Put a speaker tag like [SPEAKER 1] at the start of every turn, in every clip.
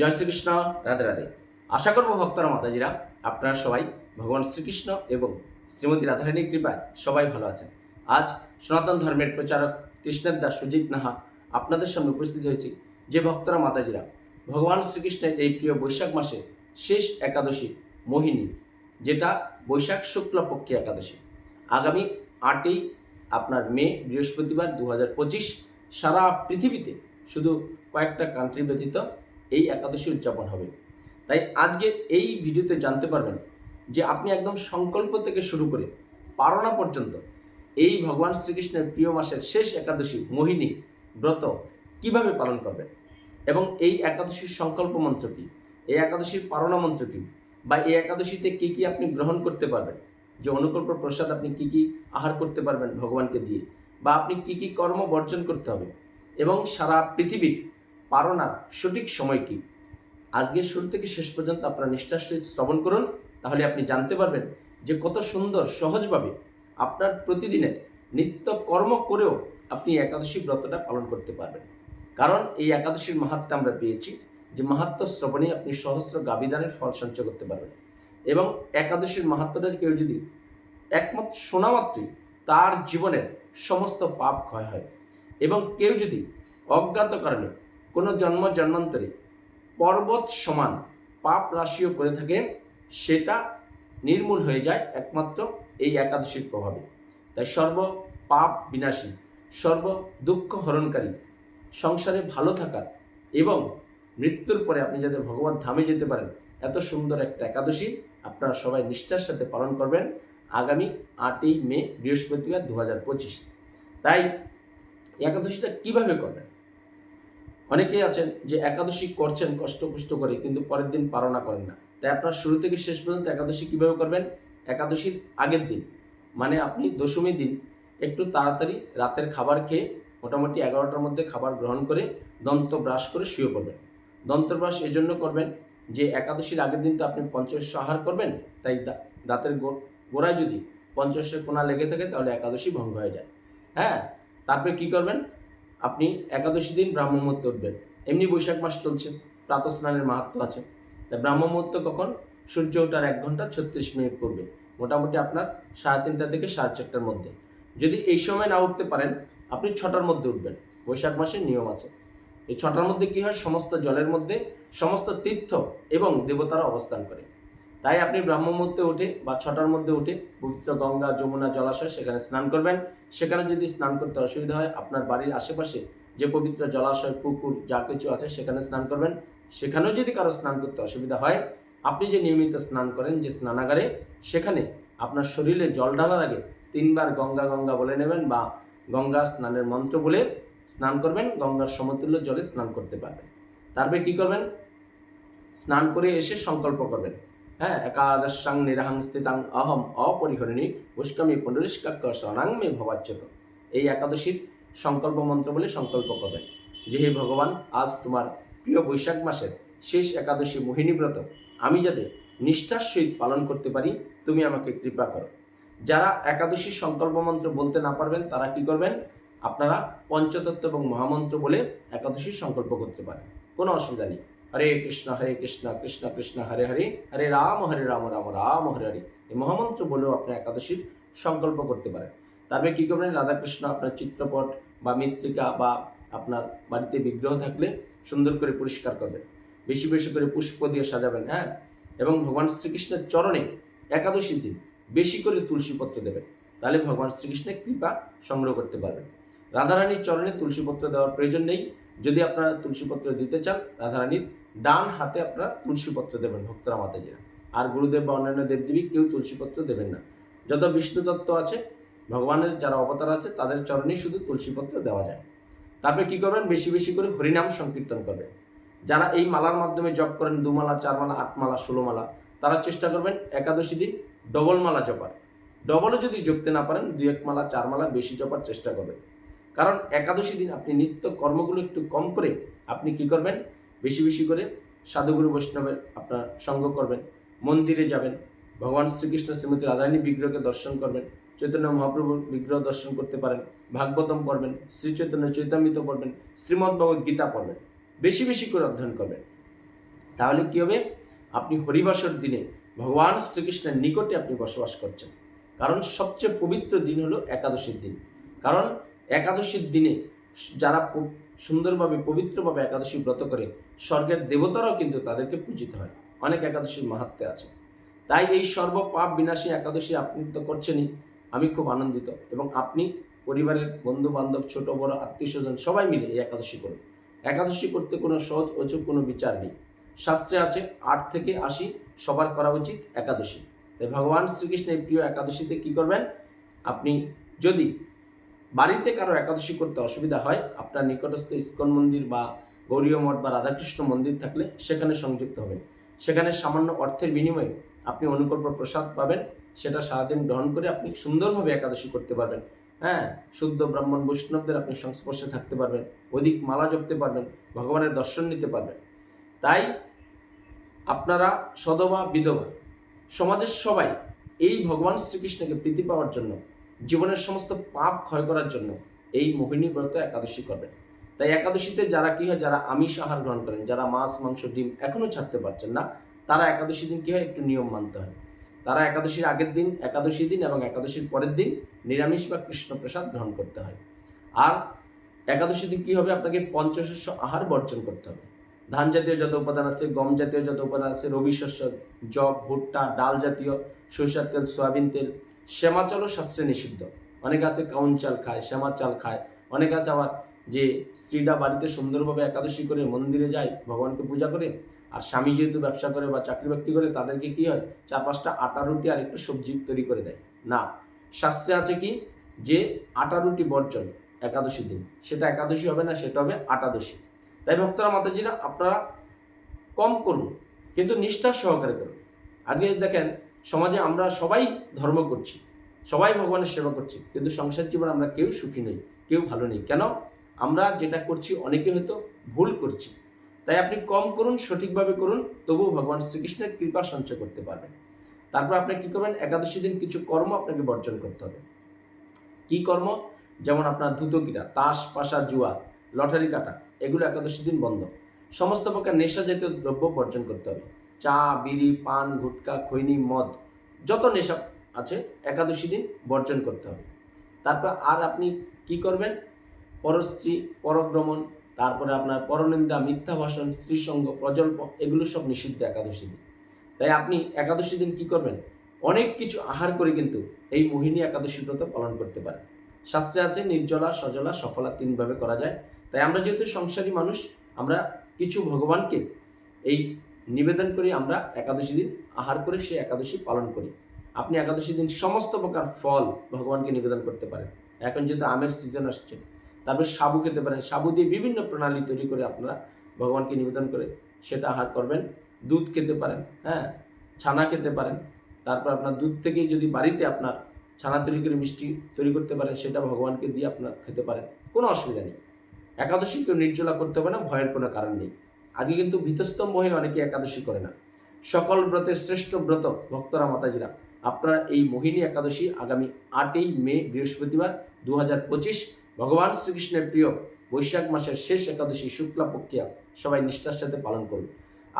[SPEAKER 1] জয় শ্রীকৃষ্ণ রাধে রাধে আশা করব ভক্তরা মাতাজিরা আপনারা সবাই ভগবান শ্রীকৃষ্ণ এবং শ্রীমতী রাধারানীর কৃপায় সবাই ভালো আছেন আজ সনাতন ধর্মের প্রচারক কৃষ্ণের দাস সুজিত নাহা আপনাদের সামনে উপস্থিত হয়েছি যে ভক্তরা মাতাজিরা ভগবান শ্রীকৃষ্ণের এই প্রিয় বৈশাখ মাসে শেষ একাদশী মোহিনী যেটা বৈশাখ শুক্লপক্ষী একাদশী আগামী আটই আপনার মে বৃহস্পতিবার দু সারা পৃথিবীতে শুধু কয়েকটা কান্ট্রি ব্যতীত এই একাদশী উদযাপন হবে তাই আজকে এই ভিডিওতে জানতে পারবেন যে আপনি একদম সংকল্প থেকে শুরু করে পারণা পর্যন্ত এই ভগবান শ্রীকৃষ্ণের প্রিয় মাসের শেষ একাদশী মোহিনী ব্রত কিভাবে পালন করবেন এবং এই একাদশীর সংকল্প মন্ত্র কী এই একাদশীর পারণা মন্ত্র কী বা এই একাদশীতে কী কী আপনি গ্রহণ করতে পারবেন যে অনুকল্প প্রসাদ আপনি কী কী আহার করতে পারবেন ভগবানকে দিয়ে বা আপনি কী কী কর্ম বর্জন করতে হবে এবং সারা পৃথিবীর পারো না সঠিক সময় কি আজকের শুরু থেকে শেষ পর্যন্ত আপনারা নিষ্ঠার সহিত শ্রবণ করুন তাহলে আপনি জানতে পারবেন যে কত সুন্দর সহজভাবে আপনার প্রতিদিনের নিত্য কর্ম করেও আপনি একাদশী ব্রতটা পালন করতে পারবেন কারণ এই একাদশীর মাহাত্ম আমরা পেয়েছি যে মাহাত্ম শ্রবণে আপনি সহস্র গাবিদানের ফল সঞ্চয় করতে পারবেন এবং একাদশীর মাহাত্মটা কেউ যদি একমাত্র শোনা মাত্রই তার জীবনের সমস্ত পাপ ক্ষয় হয় এবং কেউ যদি অজ্ঞাত কারণে কোনো জন্ম জন্মান্তরে পর্বত সমান পাপ রাশিও করে থাকে সেটা নির্মূল হয়ে যায় একমাত্র এই একাদশীর প্রভাবে তাই সর্ব পাপ বিনাশী সর্ব দুঃখ হরণকারী সংসারে ভালো থাকার এবং মৃত্যুর পরে আপনি যাতে ভগবান ধামে যেতে পারেন এত সুন্দর একটা একাদশী আপনারা সবাই নিষ্ঠার সাথে পালন করবেন আগামী আটই মে বৃহস্পতিবার দু হাজার পঁচিশ তাই একাদশীটা কীভাবে করবেন অনেকেই আছেন যে একাদশী করছেন কষ্ট কষ্ট করে কিন্তু পরের দিন পারণা করেন না তাই আপনার শুরু থেকে শেষ পর্যন্ত একাদশী কীভাবে করবেন একাদশীর আগের দিন মানে আপনি দশমী দিন একটু তাড়াতাড়ি রাতের খাবার খেয়ে মোটামুটি এগারোটার মধ্যে খাবার গ্রহণ করে দন্ত ব্রাশ করে শুয়ে পড়বেন দন্ত ব্রাশ এই জন্য করবেন যে একাদশীর আগের দিন তো আপনি পঞ্চাশ আহার করবেন তাই দাঁতের গোড়ায় যদি পঞ্চাশের কোনা লেগে থাকে তাহলে একাদশী ভঙ্গ হয়ে যায় হ্যাঁ তারপরে কি করবেন আপনি একাদশী দিন ব্রাহ্মমুহূর্তে উঠবেন এমনি বৈশাখ মাস চলছে প্রাত স্নানের মাহাত্ম আছে তা মুহূর্ত কখন সূর্য ওঠার এক ঘন্টা ছত্রিশ মিনিট পূর্বে মোটামুটি আপনার সাড়ে তিনটা থেকে সাড়ে চারটার মধ্যে যদি এই সময় না উঠতে পারেন আপনি ছটার মধ্যে উঠবেন বৈশাখ মাসের নিয়ম আছে এই ছটার মধ্যে কী হয় সমস্ত জলের মধ্যে সমস্ত তীর্থ এবং দেবতারা অবস্থান করে তাই আপনি ব্রাহ্মমুহূর্তে উঠে বা ছটার মধ্যে উঠে পবিত্র গঙ্গা যমুনা জলাশয় সেখানে স্নান করবেন সেখানে যদি স্নান করতে অসুবিধা হয় আপনার বাড়ির আশেপাশে যে পবিত্র জলাশয় পুকুর যা কিছু আছে সেখানে স্নান করবেন সেখানেও যদি কারো স্নান করতে অসুবিধা হয় আপনি যে নিয়মিত স্নান করেন যে স্নানাগারে সেখানে আপনার শরীরে জল ঢালার আগে তিনবার গঙ্গা গঙ্গা বলে নেবেন বা গঙ্গার স্নানের মন্ত্র বলে স্নান করবেন গঙ্গার সমতুল্য জলে স্নান করতে পারবেন তারপরে কী করবেন স্নান করে এসে সংকল্প করবেন হ্যাঁ একাদশাং নিরাহাং স্থিতাং অহম অপরিহরণী পুষ্কমী পুনরিষ্কাকর্ষণাং মে ভবাচ্যত এই একাদশীর সংকল্প মন্ত্র বলে সংকল্প করবে যে হে ভগবান আজ তোমার প্রিয় বৈশাখ মাসের শেষ একাদশী মোহিনী ব্রত আমি যাতে নিষ্ঠার সহিত পালন করতে পারি তুমি আমাকে কৃপা করো যারা একাদশী সংকল্প মন্ত্র বলতে না পারবেন তারা কি করবেন আপনারা পঞ্চতত্ত্ব এবং মহামন্ত্র বলে একাদশীর সংকল্প করতে পারেন কোনো অসুবিধা নেই হরে কৃষ্ণ হরে কৃষ্ণ কৃষ্ণ কৃষ্ণ হরে হরে হরে রাম হরে রাম রাম রাম হরে হরে এই মহামন্ত্র বলেও আপনি একাদশীর সংকল্প করতে পারেন তারপরে কী করবেন রাধাকৃষ্ণ আপনার চিত্রপট বা মৃত্তিকা বা আপনার বাড়িতে বিগ্রহ থাকলে সুন্দর করে পরিষ্কার করবেন বেশি বেশি করে পুষ্প দিয়ে সাজাবেন হ্যাঁ এবং ভগবান শ্রীকৃষ্ণের চরণে একাদশীর দিন বেশি করে তুলসীপত্র দেবেন তাহলে ভগবান শ্রীকৃষ্ণের কৃপা সংগ্রহ করতে পারবেন রাধারানীর চরণে তুলসীপত্র দেওয়ার প্রয়োজন নেই যদি আপনারা তুলসীপত্র দিতে চান রাধারানীর ডান হাতে আপনারা তুলসীপত্র দেবেন ভক্তরা মাতে যে আর গুরুদেব বা অন্যান্য দেবদেবী কেউ তুলসীপত্র দেবেন না যত বিষ্ণু তত্ত্ব আছে ভগবানের যারা অবতার আছে তাদের চরণেই শুধু তুলসীপত্র দেওয়া যায় তারপরে কী করবেন বেশি বেশি করে হরিনাম সংকীর্তন করবেন যারা এই মালার মাধ্যমে জপ করেন দু মালা মালা চার আট মালা ষোলো মালা তারা চেষ্টা করবেন একাদশী দিন ডবল মালা জপার ডবলও যদি জপতে না পারেন দুই এক মালা চার মালা বেশি জপার চেষ্টা করবেন কারণ একাদশী দিন আপনি নিত্য কর্মগুলো একটু কম করে আপনি কি করবেন বেশি বেশি করে সাধুগুরু বৈষ্ণবের আপনার সঙ্গ করবেন মন্দিরে যাবেন ভগবান শ্রীকৃষ্ণ শ্রীমতী রাধারণী বিগ্রহকে দর্শন করবেন চৈতন্য মহাপ্রভুর বিগ্রহ দর্শন করতে পারেন ভাগবতম পড়বেন শ্রী চৈতন্য চৈতামিত পড়বেন শ্রীমদ্ ভগবত গীতা পড়বেন বেশি বেশি করে অধ্যয়ন করবেন তাহলে কী হবে আপনি হরিবাসর দিনে ভগবান শ্রীকৃষ্ণের নিকটে আপনি বসবাস করছেন কারণ সবচেয়ে পবিত্র দিন হলো একাদশীর দিন কারণ একাদশীর দিনে যারা সুন্দরভাবে পবিত্রভাবে একাদশী ব্রত করে স্বর্গের দেবতারাও কিন্তু তাদেরকে পূজিত হয় অনেক একাদশীর মাহাত্মে আছে তাই এই সর্ব পাপ বিনাশী একাদশী আপনি তো করছেনই আমি খুব আনন্দিত এবং আপনি পরিবারের বন্ধু বান্ধব ছোট বড় আত্মীয় স্বজন সবাই মিলে এই একাদশী করুন একাদশী করতে কোনো সহজ অচুক কোনো বিচার নেই শাস্ত্রে আছে আট থেকে আশি সবার করা উচিত একাদশী তাই ভগবান শ্রীকৃষ্ণের প্রিয় একাদশীতে কি করবেন আপনি যদি বাড়িতে কারো একাদশী করতে অসুবিধা হয় আপনার নিকটস্থ ইস্কন মন্দির বা গৌরীয় মঠ বা রাধাকৃষ্ণ মন্দির থাকলে সেখানে সংযুক্ত হবেন সেখানে সামান্য অর্থের বিনিময়ে আপনি অনুকল্প প্রসাদ পাবেন সেটা সারাদিন গ্রহণ করে আপনি সুন্দরভাবে একাদশী করতে পারবেন হ্যাঁ শুদ্ধ ব্রাহ্মণ বৈষ্ণবদের আপনি সংস্পর্শে থাকতে পারবেন অধিক মালা জপতে পারবেন ভগবানের দর্শন নিতে পারবেন তাই আপনারা সদবা বিধবা সমাজের সবাই এই ভগবান শ্রীকৃষ্ণকে প্রীতি পাওয়ার জন্য জীবনের সমস্ত পাপ ক্ষয় করার জন্য এই মোহিনী ব্রত একাদশী করবেন তাই একাদশীতে যারা কী হয় যারা আমিষ আহার গ্রহণ করেন যারা মাছ মাংস ডিম এখনও ছাড়তে পারছেন না তারা একাদশী দিন কী হয় একটু নিয়ম মানতে হয় তারা একাদশীর আগের দিন একাদশী দিন এবং একাদশীর পরের দিন নিরামিষ বা কৃষ্ণ প্রসাদ গ্রহণ করতে হয় আর একাদশী দিন কী হবে আপনাকে পঞ্চশস্য আহার বর্জন করতে হবে ধান জাতীয় যত উপাদান আছে গম জাতীয় যত উপাদান আছে রবি শস্য জব ভুট্টা ডাল জাতীয় সরিষার তেল সয়াবিন তেল শ্যামাচালও শাস্ত্রে নিষিদ্ধ অনেক আছে কাউন চাল খায় শ্যামা চাল খায় অনেক আছে আবার যে স্ত্রীরা বাড়িতে সুন্দরভাবে একাদশী করে মন্দিরে যায় ভগবানকে পূজা করে আর স্বামী যেহেতু ব্যবসা করে বা চাকরি বাকরি করে তাদেরকে কি হয় চার পাঁচটা আটা রুটি আর একটু সবজি তৈরি করে দেয় না শাস্ত্রে আছে কি যে আটা রুটি বর্জন একাদশী দিন সেটা একাদশী হবে না সেটা হবে আটাদশী তাই ভক্তরা মাতাজিরা আপনারা কম করুন কিন্তু নিষ্ঠার সহকারে করুন আজকে দেখেন সমাজে আমরা সবাই ধর্ম করছি সবাই ভগবানের সেবা করছি কিন্তু সংসার জীবনে আমরা কেউ সুখী নই কেউ ভালো নেই কেন আমরা যেটা করছি অনেকে হয়তো ভুল করছি তাই আপনি কম করুন সঠিকভাবে করুন তবুও ভগবান শ্রীকৃষ্ণের কৃপা সঞ্চয় করতে পারবেন তারপর আপনি কী করবেন একাদশী দিন কিছু কর্ম আপনাকে বর্জন করতে হবে কি কর্ম যেমন আপনার ধুতকিরা তাস পাশা জুয়া লটারি কাটা এগুলো একাদশী দিন বন্ধ সমস্ত প্রকার নেশা জাতীয় দ্রব্য বর্জন করতে হবে চা বিড়ি পান গুটকা খৈনি মদ যত নেশা আছে একাদশী দিন বর্জন করতে হবে তারপর আর আপনি কি করবেন পরশ্রী পরভ্রমণ তারপরে আপনার পরনিন্দা মিথ্যা ভাষণ শ্রীসঙ্গ প্রজল্প এগুলো সব নিষিদ্ধ একাদশী দিন তাই আপনি একাদশী দিন কি করবেন অনেক কিছু আহার করে কিন্তু এই মোহিনী একাদশী ব্রত পালন করতে পারেন শাস্ত্রে আছে নির্জলা সজলা সফলা তিনভাবে করা যায় তাই আমরা যেহেতু সংসারী মানুষ আমরা কিছু ভগবানকে এই নিবেদন করে আমরা একাদশী দিন আহার করে সেই একাদশী পালন করি আপনি একাদশী দিন সমস্ত প্রকার ফল ভগবানকে নিবেদন করতে পারেন এখন যেহেতু আমের সিজন আসছে তারপরে সাবু খেতে পারেন সাবু দিয়ে বিভিন্ন প্রণালী তৈরি করে আপনারা ভগবানকে নিবেদন করে সেটা আহার করবেন দুধ খেতে পারেন হ্যাঁ ছানা খেতে পারেন তারপর আপনার দুধ থেকে যদি বাড়িতে আপনার ছানা তৈরি করে মিষ্টি তৈরি করতে পারেন সেটা ভগবানকে দিয়ে আপনার খেতে পারেন কোনো অসুবিধা নেই একাদশী কেউ নির্জলা করতে হবে না ভয়ের কোনো কারণ নেই আজকে কিন্তু ভীতস্তম্ভ হয়ে অনেকে একাদশী করে না সকল ব্রতের শ্রেষ্ঠ ব্রত ভক্তরা মাতাজিরা আপনারা এই মোহিনী একাদশী আগামী আটই মে বৃহস্পতিবার দু হাজার পঁচিশ ভগবান শ্রীকৃষ্ণের প্রিয় বৈশাখ মাসের শেষ একাদশী শুক্লা প্রক্রিয়া সবাই নিষ্ঠার সাথে পালন করুন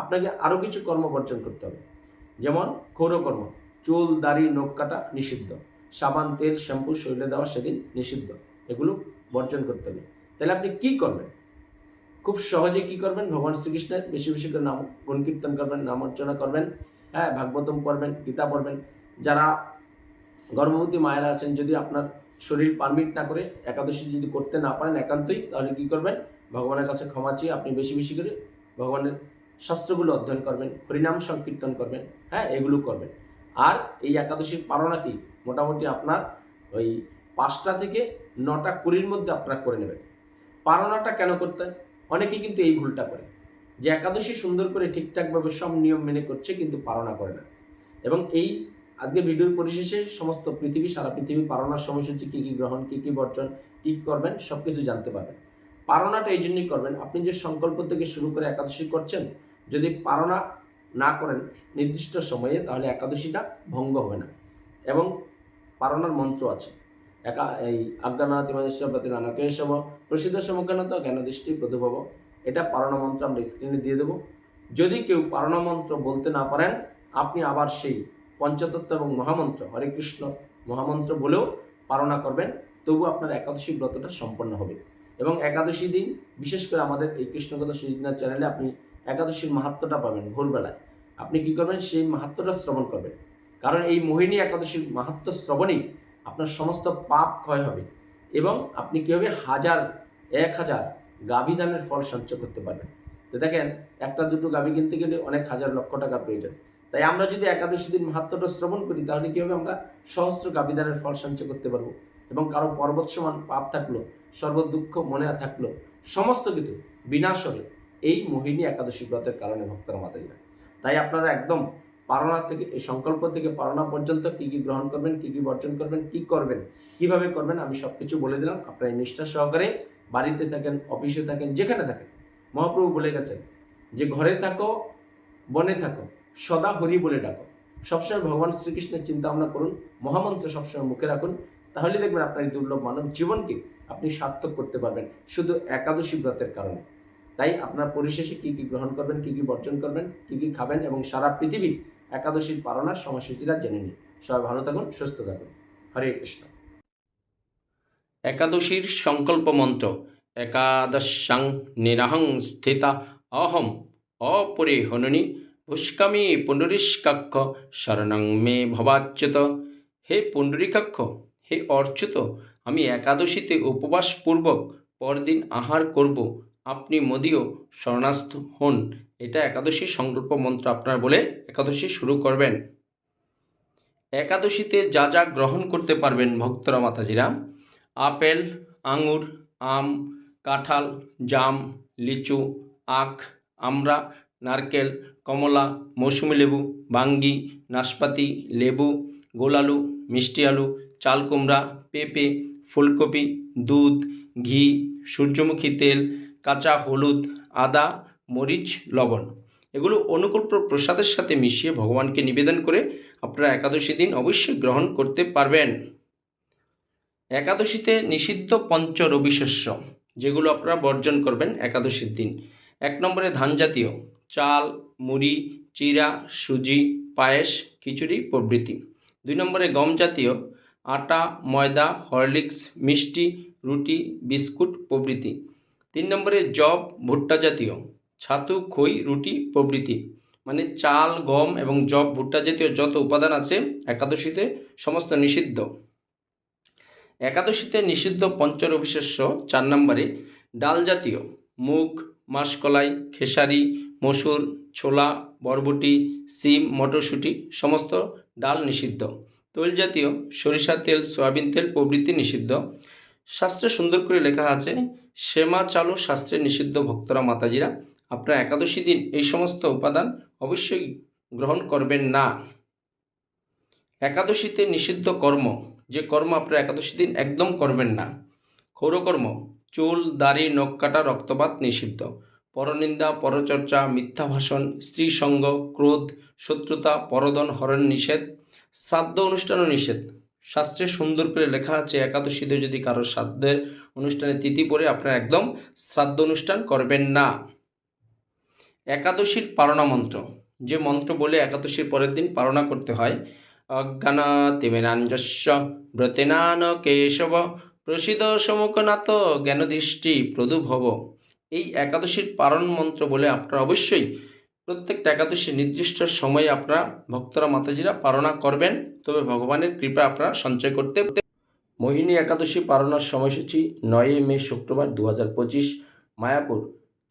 [SPEAKER 1] আপনাকে আরও কিছু কর্ম বর্জন করতে হবে যেমন ক্ষৌরকর্ম চুল দাড়ি নখ কাটা নিষিদ্ধ সাবান তেল শ্যাম্পু শরীরে দেওয়া সেদিন নিষিদ্ধ এগুলো বর্জন করতে হবে তাহলে আপনি কি করবেন খুব সহজে কি করবেন ভগবান শ্রীকৃষ্ণের বেশি বেশি করে নাম গুণকীর্তন করবেন নাম অর্চনা করবেন হ্যাঁ ভাগবতম পড়বেন গীতা পড়বেন যারা গর্ভবতী মায়েরা আছেন যদি আপনার শরীর পারমিট না করে একাদশী যদি করতে না পারেন একান্তই তাহলে কী করবেন ভগবানের কাছে ক্ষমা চেয়ে আপনি বেশি বেশি করে ভগবানের শাস্ত্রগুলো অধ্যয়ন করবেন হরিনাম সংকীর্তন করবেন হ্যাঁ এগুলো করবেন আর এই একাদশীর পারণাতেই মোটামুটি আপনার ওই পাঁচটা থেকে নটা কুড়ির মধ্যে আপনার করে নেবেন পারণাটা কেন করতে হয় অনেকেই কিন্তু এই ভুলটা করে যে একাদশী সুন্দর করে ঠিকঠাকভাবে সব নিয়ম মেনে করছে কিন্তু পারণা করে না এবং এই আজকে ভিডিওর পরিশেষে সমস্ত পৃথিবী সারা পৃথিবী পারণার সময়সূচি কী কী গ্রহণ কী কী বর্জন কী কী করবেন সব কিছু জানতে পারবেন পারণাটা এই জন্যই করবেন আপনি যে সংকল্প থেকে শুরু করে একাদশী করছেন যদি পারণা না করেন নির্দিষ্ট সময়ে তাহলে একাদশীটা ভঙ্গ হবে না এবং পারণার মন্ত্র আছে একা এই আজ্ঞানাথ ইমানেশ্বরপতি হব প্রসিদ্ধ সম্মুখনত জ্ঞানদৃষ্টি প্রদুভব এটা পারণা মন্ত্র আমরা স্ক্রিনে দিয়ে দেব যদি কেউ পারণা মন্ত্র বলতে না পারেন আপনি আবার সেই পঞ্চতত্ত্ব এবং মহামন্ত্র হরে কৃষ্ণ মহামন্ত্র বলেও পালনা করবেন তবু আপনার একাদশী ব্রতটা সম্পন্ন হবে এবং একাদশী দিন বিশেষ করে আমাদের এই কৃষ্ণকথা সুজিনার চ্যানেলে আপনি একাদশীর মাহাত্মটা পাবেন ভোরবেলায় আপনি কি করবেন সেই মাহাত্মটা শ্রবণ করবেন কারণ এই মোহিনী একাদশীর মাহাত্ম শ্রবণেই আপনার সমস্ত পাপ ক্ষয় হবে এবং আপনি কি হবে হাজার এক হাজার গাভী দানের ফল সঞ্চয় করতে পারবেন তো দেখেন একটা দুটো গাভী কিনতে গেলে অনেক হাজার লক্ষ টাকা প্রয়োজন তাই আমরা যদি একাদশী দিন মাহাত্মটা শ্রবণ করি তাহলে কি হবে আমরা সহস্র কাবিদারের ফল সঞ্চয় করতে পারবো এবং কারো পর্বত সমান পাপ থাকলো সর্বদুঃখ মনে থাকলো সমস্ত কিছু বিনাশ হবে এই মোহিনী একাদশী ব্রতের কারণে ভক্তরা মাতাইরা তাই আপনারা একদম পারণা থেকে এই সংকল্প থেকে পারণা পর্যন্ত কী কী গ্রহণ করবেন কী কী বর্জন করবেন কী করবেন কিভাবে করবেন আমি সব কিছু বলে দিলাম আপনারা এই নিষ্ঠা সহকারে বাড়িতে থাকেন অফিসে থাকেন যেখানে থাকেন মহাপ্রভু বলে গেছেন যে ঘরে থাকো বনে থাকো সদা হরি বলে ডাকুন সবসময় ভগবান শ্রীকৃষ্ণের চিন্তা ভাবনা করুন মহামন্ত্র সবসময় মুখে রাখুন তাহলে দেখবেন আপনার এই দুর্লভ মানব জীবনকে আপনি সার্থক করতে পারবেন শুধু একাদশী ব্রতের কারণে তাই আপনার পরিশেষে কী কী গ্রহণ করবেন কী কী বর্জন করবেন কী কী খাবেন এবং সারা পৃথিবীর একাদশীর পালনার সময়সূচিটা জেনে নিন সবাই ভালো থাকুন সুস্থ থাকুন হরে কৃষ্ণ একাদশীর সংকল্প মন্ত্র একাদশাং নিরাহং স্থিতা অহম অপরিহননী উষ্কামি পুনরিষ্কাক্ষ শরণং মে ভবাচ্যুত হে পুনরিকাক্ষ হে অর্চ্যুত আমি একাদশীতে উপবাসপূর্বক পরদিন আহার করব আপনি মদীয় শরণাস্থ হন এটা একাদশী সংকল্প মন্ত্র আপনার বলে একাদশী শুরু করবেন একাদশীতে যা যা গ্রহণ করতে পারবেন ভক্তরা মাতাজিরা আপেল আঙুর আম কাঁঠাল জাম লিচু আখ আমরা নারকেল কমলা মৌসুমি লেবু বাঙ্গি নাশপাতি লেবু গোল আলু মিষ্টি আলু চাল কুমড়া পেঁপে ফুলকপি দুধ ঘি সূর্যমুখী তেল কাঁচা হলুদ আদা মরিচ লবণ এগুলো অনুকূল প্রসাদের সাথে মিশিয়ে ভগবানকে নিবেদন করে আপনারা একাদশী দিন অবশ্যই গ্রহণ করতে পারবেন একাদশীতে নিষিদ্ধ পঞ্চ রবিশস্য যেগুলো আপনারা বর্জন করবেন একাদশীর দিন এক নম্বরে ধান জাতীয় চাল মুড়ি চিরা সুজি পায়েস খিচুড়ি প্রভৃতি দুই নম্বরে গম জাতীয় আটা ময়দা হরলিক্স মিষ্টি রুটি বিস্কুট প্রভৃতি তিন নম্বরে জব ভুট্টা জাতীয় ছাতু খই রুটি প্রভৃতি মানে চাল গম এবং জব ভুট্টা জাতীয় যত উপাদান আছে একাদশীতে সমস্ত নিষিদ্ধ একাদশীতে নিষিদ্ধ অবিশেষ্য চার নম্বরে ডাল জাতীয় মুগ মাসকলাই খেসারি মসুর ছোলা বরবটি সিম মটরশুঁটি সমস্ত ডাল নিষিদ্ধ তৈল জাতীয় সরিষা তেল সয়াবিন তেল প্রভৃতি নিষিদ্ধ শাস্ত্রে সুন্দর করে লেখা আছে সেমা চালু শাস্ত্রে নিষিদ্ধ ভক্তরা মাতাজিরা আপনার একাদশী দিন এই সমস্ত উপাদান অবশ্যই গ্রহণ করবেন না একাদশীতে নিষিদ্ধ কর্ম যে কর্ম আপনারা একাদশী দিন একদম করবেন না ক্ষৌরকর্ম চুল দাড়ি নখ কাটা রক্তপাত নিষিদ্ধ পরনিন্দা পরচর্চা মিথ্যা ভাষণ স্ত্রী সঙ্গ ক্রোধ শত্রুতা পরদন হরণ নিষেধ শ্রাদ্ধ অনুষ্ঠানও নিষেধ শাস্ত্রে সুন্দর করে লেখা আছে একাদশীতে যদি কারো শ্রাদ্ধের অনুষ্ঠানে তিথি পড়ে আপনারা একদম শ্রাদ্ধ অনুষ্ঠান করবেন না একাদশীর পারণা মন্ত্র যে মন্ত্র বলে একাদশীর পরের দিন পারণা করতে হয় অজ্ঞানা তিমেনাঞ্জস্য ব্রতেনান কেশব প্রসিদ সমকনাথ জ্ঞানদৃষ্টি প্রদুভব এই একাদশীর পারণ মন্ত্র বলে আপনারা অবশ্যই প্রত্যেকটা একাদশীর নির্দিষ্ট সময়ে আপনারা ভক্তরা মাতাজিরা পারণা করবেন তবে ভগবানের কৃপা আপনারা সঞ্চয় করতে মোহিনী একাদশী পারণার সময়সূচি নয়ই মে শুক্রবার দু মায়াপুর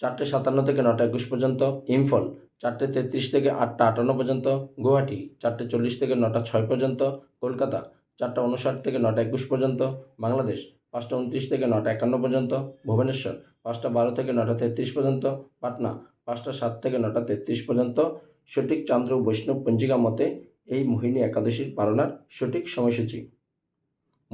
[SPEAKER 1] চারটে সাতান্ন থেকে নটা একুশ পর্যন্ত ইম্ফল চারটে তেত্রিশ থেকে আটটা আটান্ন পর্যন্ত গুয়াহাটি চারটে চল্লিশ থেকে নটা ছয় পর্যন্ত কলকাতা চারটা উনষাট থেকে নটা একুশ পর্যন্ত বাংলাদেশ পাঁচটা উনত্রিশ থেকে নটা একান্ন পর্যন্ত ভুবনেশ্বর পাঁচটা বারো থেকে নটা তেত্রিশ পর্যন্ত পাটনা পাঁচটা সাত থেকে নটা তেত্রিশ পর্যন্ত সঠিক চন্দ্র বৈষ্ণব পঞ্জিকা মতে এই মোহিনী একাদশীর পালনার সঠিক সময়সূচি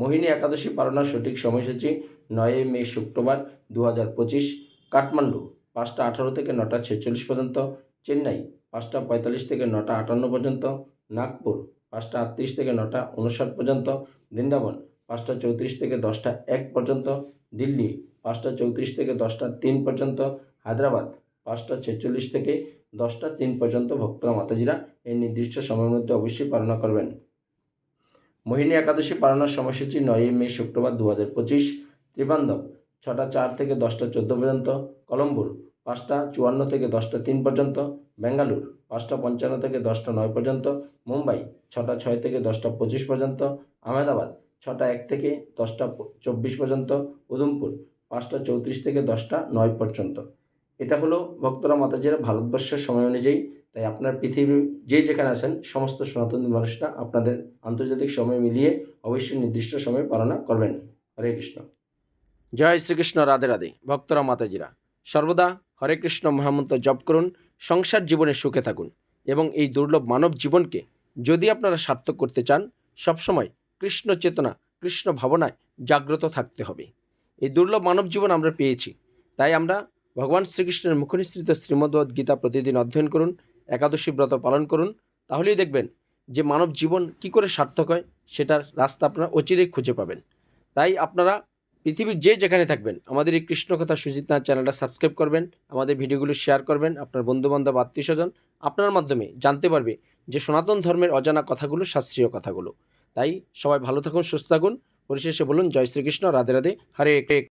[SPEAKER 1] মোহিনী একাদশী পালনার সঠিক সময়সূচি নয়ই মে শুক্রবার দু হাজার পঁচিশ কাঠমান্ডু পাঁচটা আঠারো থেকে নটা ছেচল্লিশ পর্যন্ত চেন্নাই পাঁচটা পঁয়তাল্লিশ থেকে নটা আটান্ন পর্যন্ত নাগপুর পাঁচটা আটত্রিশ থেকে নটা উনষাট পর্যন্ত বৃন্দাবন পাঁচটা চৌত্রিশ থেকে দশটা এক পর্যন্ত দিল্লি পাঁচটা চৌত্রিশ থেকে দশটা তিন পর্যন্ত হায়দ্রাবাদ পাঁচটা ছেচল্লিশ থেকে দশটা তিন পর্যন্ত ভক্তরা মাতাজিরা এই নির্দিষ্ট সময়ের মধ্যে অবশ্যই পালনা করবেন মোহিনী একাদশী পালনার সময়সূচি নয়ই মে শুক্রবার দু হাজার পঁচিশ ত্রিবান্ধব ছটা চার থেকে দশটা চোদ্দো পর্যন্ত কলম্বুর পাঁচটা চুয়ান্ন থেকে দশটা তিন পর্যন্ত ব্যাঙ্গালোর পাঁচটা পঞ্চান্ন থেকে দশটা নয় পর্যন্ত মুম্বাই ছটা ছয় থেকে দশটা পঁচিশ পর্যন্ত আহমেদাবাদ ছটা এক থেকে দশটা চব্বিশ পর্যন্ত উধমপুর পাঁচটা চৌত্রিশ থেকে দশটা নয় পর্যন্ত এটা হলো ভক্তরা মাতাজিরা ভারতবর্ষের সময় অনুযায়ী তাই আপনার পৃথিবী যে যেখানে আছেন সমস্ত সনাতন মানুষরা আপনাদের আন্তর্জাতিক সময় মিলিয়ে অবশ্যই নির্দিষ্ট সময়ে পালনা করবেন হরে কৃষ্ণ জয় শ্রীকৃষ্ণ রাধে রাধে ভক্তরা মাতাজিরা সর্বদা হরে কৃষ্ণ মহামন্ত জপ করুন সংসার জীবনে সুখে থাকুন এবং এই দুর্লভ মানব জীবনকে যদি আপনারা সার্থক করতে চান সবসময় কৃষ্ণ চেতনা কৃষ্ণ ভাবনায় জাগ্রত থাকতে হবে এই দুর্লভ মানব জীবন আমরা পেয়েছি তাই আমরা ভগবান শ্রীকৃষ্ণের মুখনিসৃত শ্রীমদ্ভদ গীতা প্রতিদিন অধ্যয়ন করুন একাদশী ব্রত পালন করুন তাহলেই দেখবেন যে মানব জীবন কি করে সার্থক হয় সেটার রাস্তা আপনারা অচিরেই খুঁজে পাবেন তাই আপনারা পৃথিবীর যে যেখানে থাকবেন আমাদের এই কৃষ্ণকথা নাথ চ্যানেলটা সাবস্ক্রাইব করবেন আমাদের ভিডিওগুলো শেয়ার করবেন আপনার বন্ধুবান্ধব আত্মীয় স্বজন আপনার মাধ্যমে জানতে পারবে যে সনাতন ধর্মের অজানা কথাগুলো শাস্ত্রীয় কথাগুলো তাই সবাই ভালো থাকুন সুস্থ থাকুন পরিশেষে বলুন জয় শ্রীকৃষ্ণ রাধে রাধে হরে